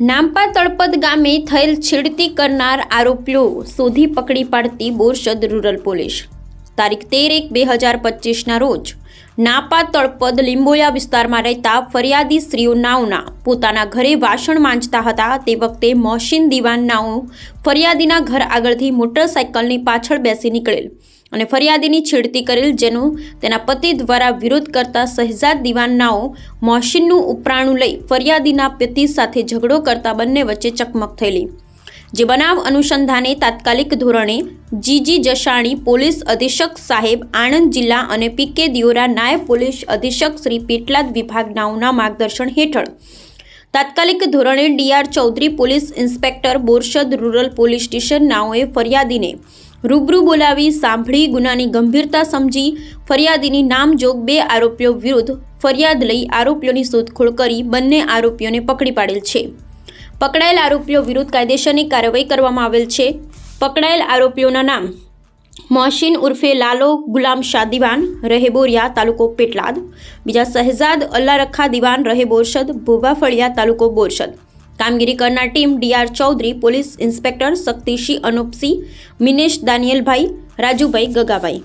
નામપા તળપદ ગામે થયેલ છેડતી કરનાર આરોપીઓ શોધી પકડી પાડતી બોરસદ રૂરલ પોલીસ. તારીખ તેર એક બે હજાર પચીસના રોજ નાપા તળપદ લીંબોયા વિસ્તારમાં રહેતા ફરિયાદી સ્ત્રીઓ નાઉના પોતાના ઘરે વાસણ માંજતા હતા. તે વખતે મોહસિન દિવાન નાવ ફરિયાદીના ઘર આગળથી મોટરસાયકલની પાછળ બેસી નીકળેલ. અને ફરિયાદીની છેડતી કરેલ જેનું તેના પતિ દ્વારા વિરોધ કરતા શહેજાદ દિવાનનાઓ મોહસિનનું ઉપરાણું લઈ ફરિયાદીના પતિ સાથે ઝઘડો કરતા બંને વચ્ચે ચકમક થયેલી, જે બનાવ અનુસંધાને તાત્કાલિક ધોરણે જીજી જશાણી પોલીસ અધિક્ષક સાહેબ આણંદ જિલ્લા અને પીકે દિયોરા નાયબ પોલીસ અધિક્ષક શ્રી પેટલાદ વિભાગ નાઓના માર્ગદર્શન હેઠળ તાત્કાલિક ધોરણે D R Chaudhari, police inspector Borsad rural police station નાઓએ ફરિયાદીને રૂબરૂ બોલાવી સાંભળી ગુનાની ગંભીરતા સમજી ફરિયાદીની નામજોગ બે આરોપીઓ વિરુદ્ધ ફરિયાદ લઈ આરોપીઓની શોધખોળ કરી બંને આરોપીઓને પકડી પાડેલ છે. પકડાયેલ આરોપીઓ વિરુદ્ધ કાયદેસરની કાર્યવાહી કરવામાં આવેલ છે. પકડાયેલ આરોપીઓના નામ મોહસિન ઉર્ફે લાલો ગુલામ શાહ દિવાન, રહેબોરિયા તાલુકો પેટલાદ. બીજા શહેજાદ અલ્લા રખા દિવાન રહે બોરસદ ભોભાફળિયા તાલુકો બોરસદ કામગીરી કરનાર team D R Chaudhari police inspector Shaktisinh Anupsinh Minesh Daniyalbhai Rajubhai Gagabhai.